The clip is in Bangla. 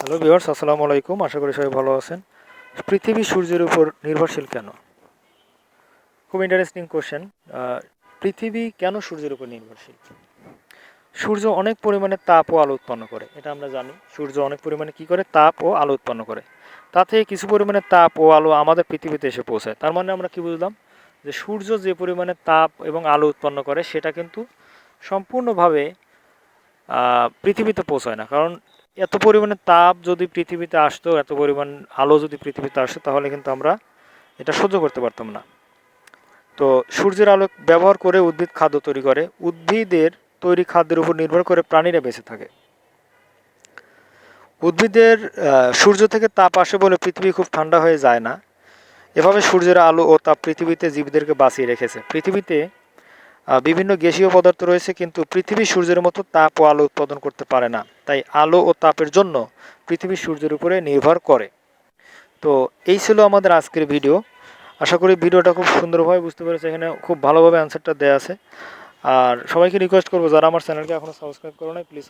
হ্যালো ভিউয়ার্স, আসসালামু আলাইকুম। আশা করি সবাই ভালো আছেন। পৃথিবী সূর্যের উপর নির্ভরশীল কেন? খুব ইন্টারেস্টিং কোশ্চেন পৃথিবী কেন সূর্যের উপর নির্ভরশীল? সূর্য অনেক পরিমাণে তাপ ও আলো উৎপন্ন করে, এটা আমরা জানি। সূর্য অনেক পরিমাণে কি করে? তাপ ও আলো উৎপন্ন করে। তা থেকে কিছু পরিমাণে তাপ ও আলো আমাদের পৃথিবীতে এসে পৌঁছায়। তার মানে আমরা কি বুঝলাম? যে সূর্য যে পরিমাণে তাপ এবং আলো উৎপন্ন করে, সেটা কিন্তু সম্পূর্ণভাবে পৃথিবীতে পৌঁছায় না। কারণ এত পরিমাণে তাপ যদি পৃথিবীতে আসতো, এত পরিমাণ আলো যদি পৃথিবীতে আসতো, তাহলে কিন্তু আমরা এটা সহ্য করতে পারতাম না। তো সূর্যের আলো ব্যবহার করে উদ্ভিদ খাদ্য তৈরি করে। উদ্ভিদের তৈরি খাদ্যের উপর নির্ভর করে প্রাণীরা বেঁচে থাকে। উদ্ভিদের সূর্য থেকে তাপ আসে বলে পৃথিবী খুব ঠান্ডা হয়ে যায় না। এভাবে সূর্যের আলো ও তাপ পৃথিবীতে জীবদেরকে বাঁচিয়ে রেখেছে। পৃথিবীতে বিভিন্ন গ্যাসীয় পদার্থ রয়েছে, কিন্তু পৃথিবী সূর্যের মতো তাপ ও আলো উৎপাদন করতে পারে না। তাই আলো ও তাপের জন্য পৃথিবী সূর্যের উপরে নির্ভর করে। তো এই ছিল আমাদের আজকের ভিডিও। আশা করি ভিডিওটা খুব সুন্দরভাবে বুঝতে পেরেছে। এখানে খুব ভালোভাবে অ্যান্সারটা দেওয়া আছে। আর সবাইকে রিকোয়েস্ট করব, যারা আমার চ্যানেলকে এখনও সাবস্ক্রাইব করো নাই প্লিজ